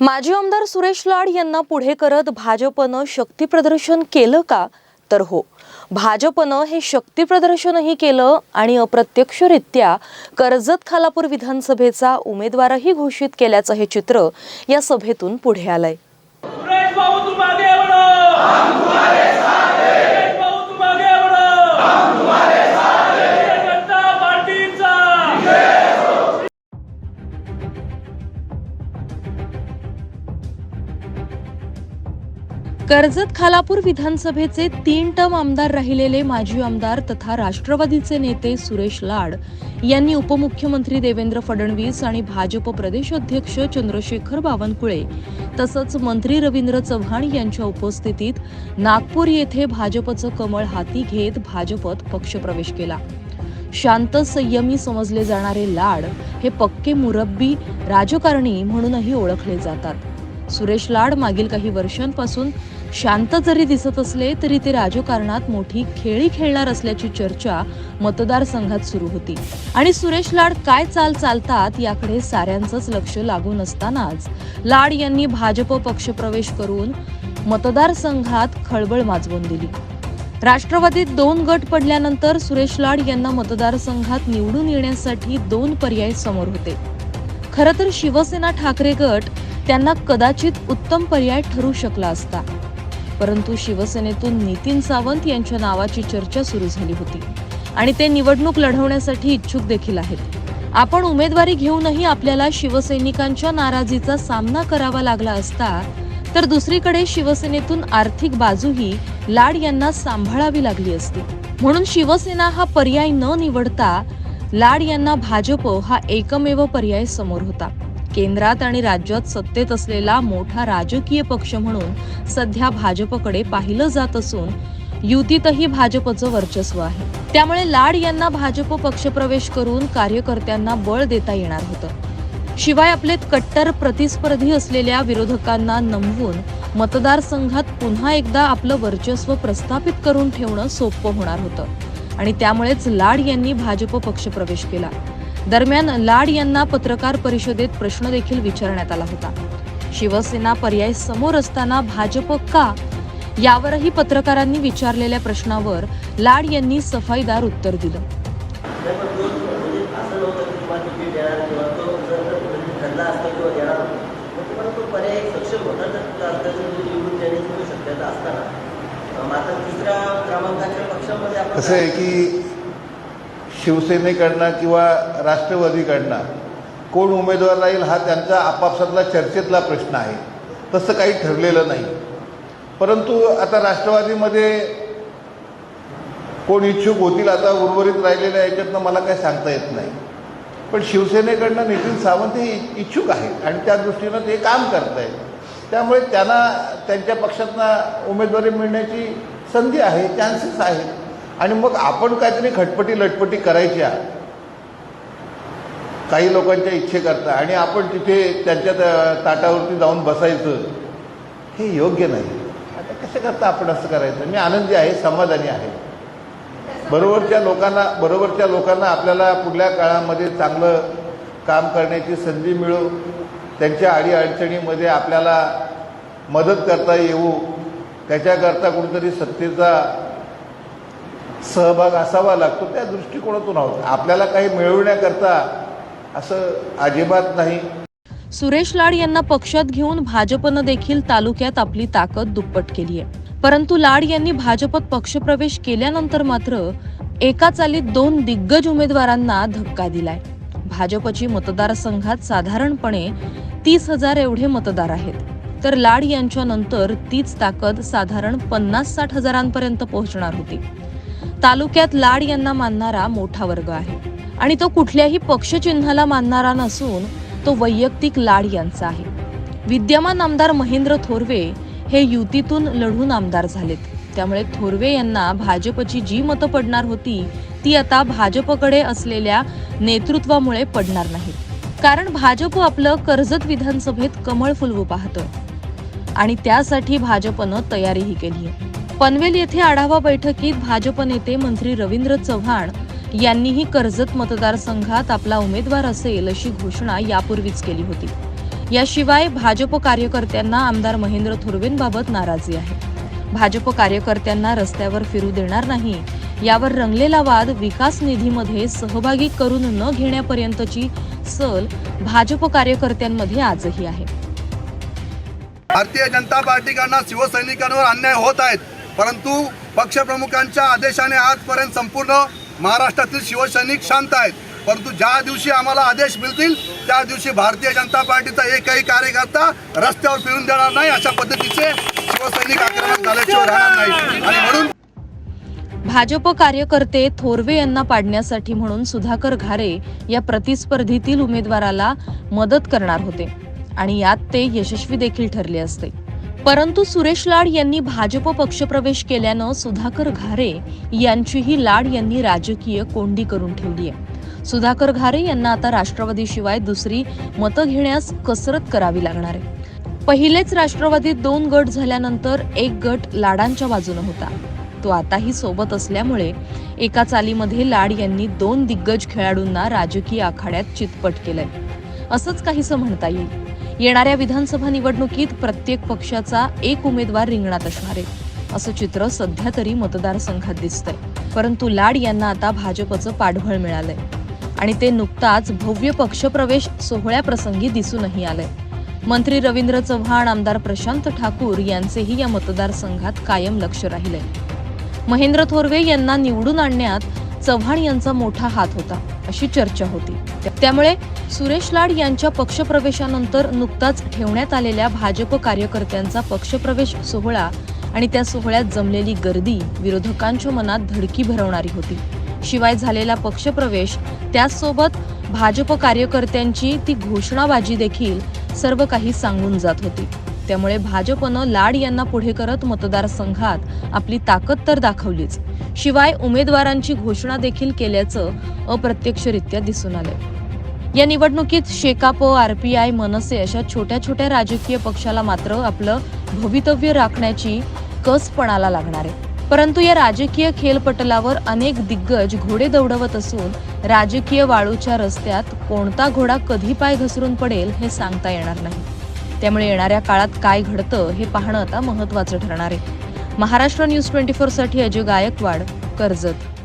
माजी आमदार सुरेश लाड यांना पुढे करत भाजपनं शक्तीप्रदर्शन केलं का? तर हो. भाजपनं हे शक्तीप्रदर्शनही केलं आणि अप्रत्यक्षरित्या कर्जत खालापूर विधानसभेचा उमेदवारही घोषित केल्याचं हे चित्र या सभेतून पुढे आलंय. कर्जत खालापूर विधानसभेचे तीन टर्म आमदार राहिलेले माजी आमदार तथा राष्ट्रवादीचे नेते सुरेश लाड यांनी उपमुख्यमंत्री देवेंद्र फडणवीस आणि भाजप प्रदेश अध्यक्ष चंद्रशेखर बावनकुळे तसंच मंत्री रवींद्र चव्हाण यांच्या उपस्थितीत नागपूर येथे भाजपचं कमळ हाती घेत भाजपत पक्षप्रवेश केला. शांत संयमी समजले जाणारे लाड हे पक्के मुरब्बी राजकारणी म्हणूनही ओळखले जातात. सुरेश लाड मागील काही वर्षांपासून शांत जरी दिसत असले तरी ते राजकारणात मोठी खेळी खेळणार असल्याची चर्चा मतदारसंघात सुरू होती. आणि सुरेश लाड काय चाल चालतात याकडे साऱ्यांचंच लक्ष लागून असतानाच लाड यांनी भाजप पक्षप्रवेश करून मतदारसंघात खळबळ माजवून दिली. राष्ट्रवादीत दोन गट पडल्यानंतर सुरेश लाड यांना मतदारसंघात निवडून येण्यासाठी दोन पर्याय समोर होते. खरं तर शिवसेना ठाकरे गट त्यांना कदाचित उत्तम पर्याय ठरू शकला असता. परंतु शिवसेनेतून नितीन सावंत यांच्या नावाची चर्चा सुरू झाली होती. आणि ते निवडणूक लढवण्यासाठी इच्छुक देखील आहेत. आपण उमेदवारी घेऊनही आपल्याला शिवसैनिकांच्या नाराजीचा सामना करावा लागला असता तर दुसरीकडे शिवसेनेतून आर्थिक बाजूही लाड यांना सांभाळावी लागली असती. म्हणून शिवसेना हा पर्याय न निवडता लाड यांना भाजप हा एकमेव पर्याय समोर होता. केंद्रात आणि राज्यात सत्तेत असलेला मोठा राजकीय पक्ष म्हणून सध्या भाजपकडे पाहिलं जात असून युतीतही भाजपचं वर्चस्व आहे. त्यामुळे लाड यांना भाजप पक्षप्रवेश करून कार्यकर्त्यांना बळ देता येणार होतं. शिवाय आपले कट्टर प्रतिस्पर्धी असलेल्या विरोधकांना नमवून मतदारसंघात पुन्हा एकदा आपलं वर्चस्व प्रस्थापित करून ठेवणं सोपं होणार होतं. आणि त्यामुळेच लाड यांनी भाजप पक्षप्रवेश केला. दरम्यान लाड यांना पत्रकार परिषदेत प्रश्न देखील विचारण्यात आला होता. शिवसेना पर्याय समोर असताना भाजप का? यावरही पत्रकारांनी विचारलेल्या प्रश्नावर लाड यांनी सफाईदार उत्तर दिलं. असं आहे की शिवसेनेकडनं किंवा राष्ट्रवादीकडनं कोण उमेदवार राहील हा त्यांचा आपापसातला चर्चेतला प्रश्न आहे. तसं काही ठरलेलं नाही. परंतु आता राष्ट्रवादीमध्ये कोण इच्छुक होतील आता उर्वरित राहिलेल्या याच्यातनं मला काही सांगता येत नाही. पण शिवसेनेकडनं नितीन सावंत हे इच्छुक आहेत आणि त्या दृष्टीनं ते काम करत आहेत त्यामुळे त्यांना त्यांच्या पक्षातनं उमेदवारी मिळण्याची संधी आहे चान्सेस आहेत. आणि मग आपण काहीतरी खटपटी लटपटी करायच्या. काही लोकांच्या इच्छेकरता आणि आपण तिथे त्यांच्या ताटावरती जाऊन बसायचं. हे योग्य नाही. आता कसं करता आपण असं करायचं? मी आनंदी आहे समाधानी आहे. बरोबरच्या लोकांना बरोबरच्या लोकांना आपल्याला पुढल्या काळामध्ये चांगलं काम करण्याची संधी मिळू. त्यांच्या अडीअडचणीमध्ये आपल्याला मदत करता येऊ. त्याच्याकरता कुठेतरी सत्तेचा सहभाग असावा लागतो त्या दृष्टिकोनातून आहोत. आपल्याला काही मिळवण्याकरता असं अजिबात नाही. सुरेश लाड यांना पक्षात घेऊन भाजपनं देखील तालुक्यात आपली ताकद दुप्पट केली आहे परंतु लाड यांनी भाजपत पक्षप्रवेश केल्यानंतर मात्र एका चालीत दोन दिग्गज उमेदवारांना धक्का दिलाय. भाजपची मतदारसंघात साधारणपणे तीस हजार एवढे मतदार आहेत. तर लाड यांच्या नंतर तीच ताकद साधारण पन्नास साठ हजारांपर्यंत पोहोचणार होती. तालुक्यात लाड यांना मानणारा मोठा वर्ग आहे. आणि तो कुठल्याही पक्षचिन्हाला मानणारा नसून तो वैयक्तिक लाड यांचा आहे. विद्यमान आमदार महेंद्र थोरवे हे युतीतून लढून आमदार झालेत. त्यामुळे थोरवे यांना भाजपची जी मतं पडणार होती ती आता भाजपकडे असलेल्या नेतृत्वामुळे पडणार नाहीत. कारण भाजप आपलं कर्जत विधानसभेत कमळ फुलवू पाहतं. आणि त्यासाठी भाजपनं तयारीही केली आहे पनवेल येथे आढावा बैठकीत भाजप नेते मंत्री रवींद्र चव्हाण यांनीही कर्जत मतदारसंघात आपला उमेदवार असेल अशी घोषणा यापूर्वीच केली होती. याशिवाय भाजप कार्यकर्त्यांना आमदार महेंद्र थोरवेंबाबत नाराजी आहे. भाजप कार्यकर्त्यांना रस्त्यावर फिरू देणार नाही यावर रंगलेला वाद विकास निधीमध्ये सहभागी करून न घेण्यापर्यंतची सल भाजप कार्यकर्त्यांमध्ये आजही आहे. भारतीय जनता पार्टीकडनं शिवसैनिकांवर अन्याय होत आहेत. परंतु पक्षप्रमुखांच्या आदेशाने आजपर्यंत संपूर्ण महाराष्ट्रातील शिवसैनिक शांत आहेत. परंतु ज्या दिवशी आम्हाला आदेश मिळतील त्या दिवशी भारतीय जनता पार्टीचा एकही कार्यकर्ता रस्त्यावर फिरून देणार नाही. अशा पद्धतीचे शिवसैनिक आक्रमण झाल्याशिवाय राहणार नाही. आणि म्हणून भाजप कार्यकर्ते थोरवे यांना पाडण्यासाठी म्हणून सुधाकर घारे या प्रतिस्पर्धीतील उमेदवाराला मदत करणार होते. आणि यात ते यशस्वी देखील ठरले असते. परंतु सुरेश लाड यांनी भाजप पक्षप्रवेश केल्यानं सुधाकर घारे यांचीही लाड यांनी राजकीय कोंडी करून ठेवली आहे. सुधाकर घारे यांना आता राष्ट्रवादीशिवाय दुसरी मतं घेण्यास कसरत करावी लागणार आहे. पहिलेच राष्ट्रवादीत दोन गट झाल्यानंतर एक गट लाडांच्या बाजूनं होता. तो आताही सोबत असल्यामुळे एका चालीमध्ये लाड यांनी दोन दिग्गज खेळाडूंना राजकीय आखाड्यात चितपट केलंय. असंच काहीसं म्हणता येईल. येणाऱ्या विधानसभा निवडणुकीत प्रत्येक पक्षाचा एक उमेदवार रिंगणात असणार. आहे असं चित्र सध्या तरी मतदारसंघात दिसतंय. परंतु लाड यांना आता भाजपचं पाठबळ मिळालंय. आणि ते नुकताच भव्य पक्षप्रवेश सोहळ्याप्रसंगी दिसूनही आलंय. मंत्री रवींद्र चव्हाण आमदार प्रशांत ठाकूर यांचेही या मतदारसंघात कायम लक्ष राहिले महेंद्र थोरवे यांना निवडून आणण्यात चव्हाण यांचा मोठा हात होता अशी चर्चा होती. त्यामुळे सुरेश लाड यांच्या पक्षप्रवेशानंतर नुकताच ठेवण्यात आलेल्या भाजप कार्यकर्त्यांचा पक्षप्रवेश सोहळा आणि त्या सोहळ्यात जमलेली गर्दी विरोधकांच्या मनात धडकी भरवणारी होती. शिवाय झालेला पक्षप्रवेश त्याचसोबत भाजप कार्यकर्त्यांची ती घोषणाबाजी देखील सर्व काही सांगून जात होती. त्यामुळे भाजपनं लाड यांना पुढे करत मतदारसंघात आपली ताकद तर दाखवलीच. शिवाय उमेदवारांची घोषणा देखील केल्याचं अप्रत्यक्षरित्या दिसून आलंय. या निवडणुकीत शेकाप आरपीआय मनसे अशा छोट्या छोट्या राजकीय पक्षाला मात्र आपलं भवितव्य राखण्याची कस पणाला लागणार आहे. परंतु या राजकीय खेलपटलावर अनेक दिग्गज घोडे दौडवत असून राजकीय वाळूच्या रस्त्यात कोणता घोडा कधी पाय घसरून पडेल हे सांगता येणार नाही. त्यामुळे येणाऱ्या काळात काय घडतं हे पाहणं आता महत्त्वाचं ठरणार आहे. महाराष्ट्र न्यूज ट्वेंटी फोरसाठी अजय गायकवाड कर्जत.